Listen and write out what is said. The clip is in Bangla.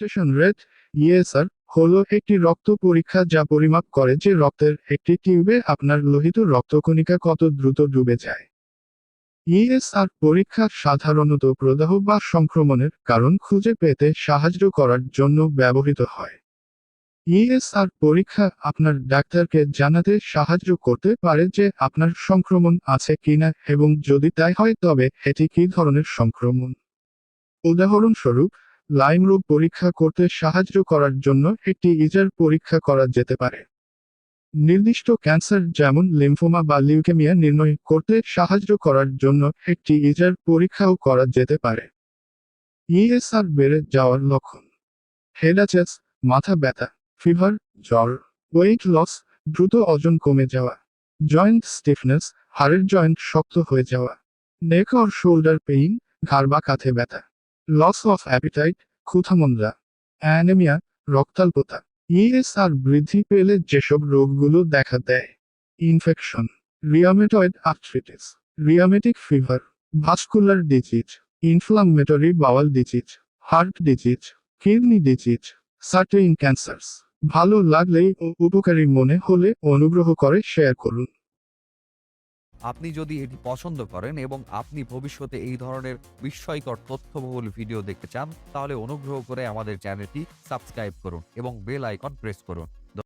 সালপিটেশন রেট ইএসআর হলো একটি রক্ত পরীক্ষা যা পরিমাপ করে যে রক্তের একটি টিউবে আপনার লোহিত রক্তকণিকা কত দ্রুত ডুবে যায়। ইএসআর পরীক্ষা সাধারণত প্রদাহ বা সংক্রমণের কারণ খুঁজে পেতে সাহায্য করার জন্য ব্যবহৃত হয়। ইএসআর পরীক্ষা আপনার ডাক্তারকে জানাতে সাহায্য করতে পারে যে আপনার সংক্রমণ আছে কিনা এবং যদি তাই হয় তবে এটি কী ধরনের সংক্রমণ? উদাহরণস্বরূপ লাইম রোগ পরীক্ষা করতে সাহায্য করার জন্য একটি ইজার পরীক্ষা করা যেতে পারে। নির্দিষ্ট ক্যান্সার যেমন লিম্ফোমা বা লিউকেমিয়া নির্ণয় করতে সাহায্য করার জন্য একটি ইজার পরীক্ষাও করা যেতে পারে। ইএসআর বেড়ে যাওয়ার লক্ষণ। হেডাচেস মাথা ব্যথা, ফিভার, জ্বর, ওয়েট লস, দ্রুত ওজন কমে যাওয়া, জয়েন্ট স্টিফনেস, হাড়ের জয়েন্ট শক্ত হয়ে যাওয়া, নেক অর শোল্ডার পেইন, ঘাড় বা কাঁধে ব্যথা। লস অফ অ্যাপিটাইট ক্ষুধামন্দা অ্যানেমিয়া রক্তাল্পতা। ইএসআর বৃদ্ধি পেলে যেসব রোগগুলো দেখা দেয় infection rheumatoid arthritis rheumatic fever vascular disease inflammatory bowel disease heart disease kidney disease certain cancers ভালো লাগলেই ও উপকারী মনে হলে অনুগ্রহ করে শেয়ার করুন। আপনি যদি এটি পছন্দ করেন এবং আপনি ভবিষ্যতে এই ধরনের বিস্ময়কর তথ্যবহুল ভিডিও দেখতে চান, তাহলে অনুগ্রহ করে আমাদের চ্যানেলটি সাবস্ক্রাইব করুন এবং বেল আইকন প্রেস করুন।